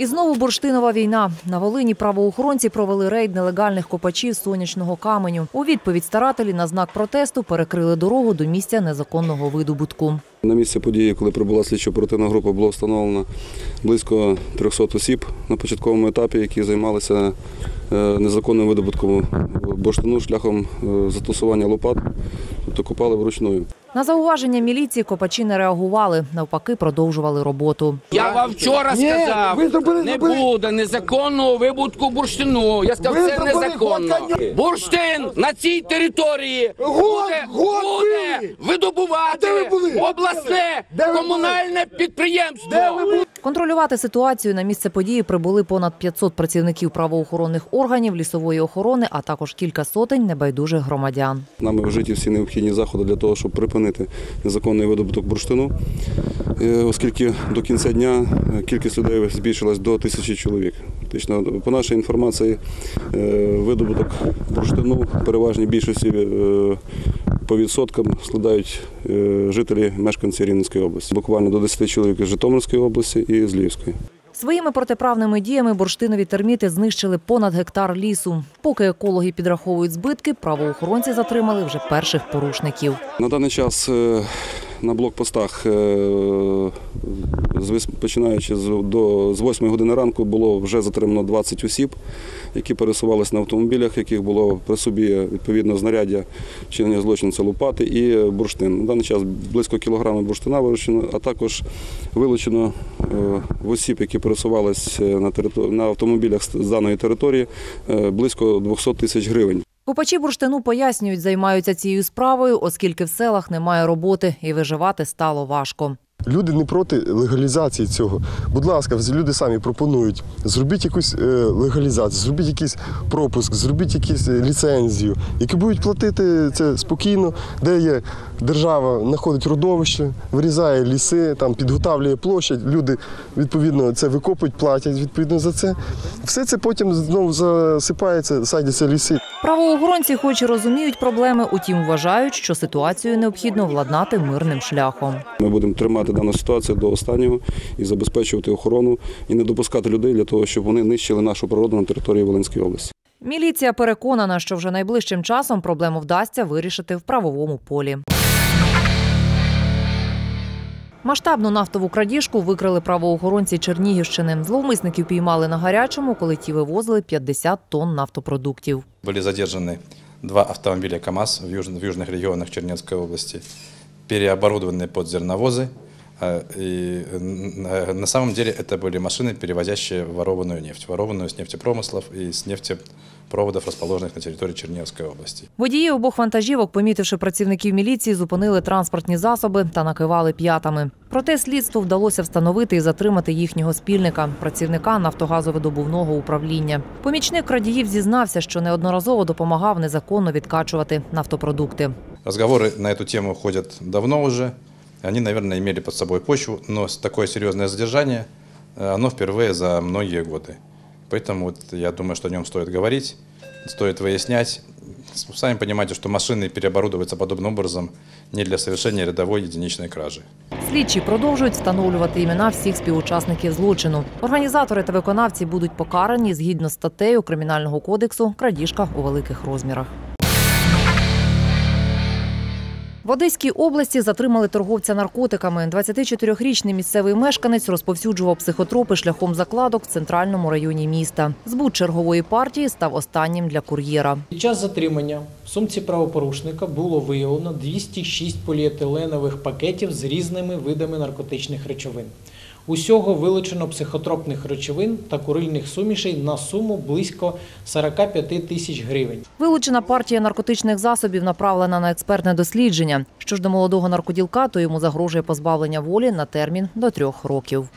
І знову бурштинова війна. На Волині правоохоронці провели рейд нелегальних копачів сонячного каменю. У відповідь старателі на знак протесту перекрили дорогу до місця незаконного видобутку. На місці події, коли прибула слідчо-оперативна група, було встановлено близько 300 осіб на початковому етапі, які займалися е, незаконним видобутком бурштину шляхом е, застосування лопат, тобто копали вручную. На зауваження міліції копачі не реагували, навпаки, продовжували роботу. Я вам вчора Ні, сказав, ви зробили- не зробили- буде незаконного вибутку бурштину. Я сказав, Ви це зробили незаконно. ні. Бурштин на цій території Год, буде, год буде ви. видобувати А де ви були? обласне Де ви були? комунальне підприємство. Де ви були? Контролювати ситуацію на місце події прибули понад 500 працівників правоохоронних органів, лісової охорони, а також кілька сотень небайдужих громадян. Нами вжиті всі необхідні заходи для того, щоб припинити незаконний видобуток бурштину, е, оскільки до кінця дня е, кількість людей збільшилась до тисячі чоловік. Фактично, по нашій інформації, е, видобуток бурштину переважній більшості по відсоткам складають е, жителі мешканці Рівненської області. Буквально до 10 чоловік з Житомирської області і з Львівської. Своїми протиправними діями бурштинові терміти знищили понад гектар лісу. Поки екологи підраховують збитки, правоохоронці затримали вже перших порушників. На даний час е, на блокпостах, е, починаючи до, з 8 години ранку, було вже затримано 20 осіб, які пересувалися на автомобілях, яких було при собі відповідно знаряддя вчинення злочину це лопати і бурштин. На даний час близько кілограма бурштина вилучено, а також вилучено е, в осіб, які пересувалися на, автомобілях з даної території, е, близько 200 тисяч гривень. Копачі бурштину пояснюють, займаються цією справою, оскільки в селах немає роботи і виживати стало важко. Люди не проти легалізації цього. Будь ласка, люди самі пропонують. Зробіть якусь е, легалізацію, зробіть якийсь пропуск, зробіть якусь е, ліцензію, які будуть платити це спокійно, де є держава, знаходить родовище, вирізає ліси, там підготавлює площадь. Люди відповідно це викопують, платять відповідно за це. Все це потім знову засипається, садяться ліси. Правоохоронці, хоч і розуміють проблеми, утім вважають, що ситуацію необхідно владнати мирним шляхом. Ми будемо тримати дану ситуацію до останнього і забезпечувати охорону і не допускати людей для того, щоб вони нищили нашу природу на території Волинської області. Міліція переконана, що вже найближчим часом проблему вдасться вирішити в правовому полі. Масштабну нафтову крадіжку викрили правоохоронці Чернігівщини. Зловмисників піймали на гарячому, коли ті вивозили 50 тонн нафтопродуктів. Были задержаны два автомобиля КАМАЗ в, юж- в южных регионах Чернецкой области, переоборудованные под зерновозы. Э, И э, на самом деле это были машины, перевозящие ворованную нефть, ворованную с нефтепромыслов и с нефтепроводов, расположенных на территории Черниговской области. Водії обох вантажівок, помітивши працівників міліції, зупинили транспортні засоби та накивали п'ятами. Проте слідству вдалося встановити і затримати їхнього спільника, працівника нафтогазовидобувного управління. Помічник крадіїв зізнався, що неодноразово допомагав незаконно відкачувати нафтопродукти. Разговоры на эту тему ходят давно уже. Они, наверное, имели под собой почву, но с- такое серьезное задержание, э, оно впервые за многие годы. Поэтому вот я думаю, что о нем стоит говорить, стоит выяснять. С- Сами понимаете, что машины переоборудуются подобным образом не для совершения рядовой единичной кражи. Слідчі продовжують встановлювати імена всіх співучасників злочину. Організатори та виконавці будуть покарані згідно з статтею Кримінального кодексу крадіжка у великих розмірах. В Одеській області затримали торговця наркотиками. 24-річний місцевий мешканець розповсюджував психотропи шляхом закладок в центральному районі міста. Збут чергової партії став останнім для кур'єра. Під час затримання в сумці правопорушника було виявлено 206 поліетиленових пакетів з різними видами наркотичних речовин. Усього вилучено психотропних речовин та курильних сумішей на суму близько 45 тисяч гривень. Вилучена партія наркотичних засобів направлена на експертне дослідження. Що ж до молодого наркоділка, то йому загрожує позбавлення волі на термін до трьох років.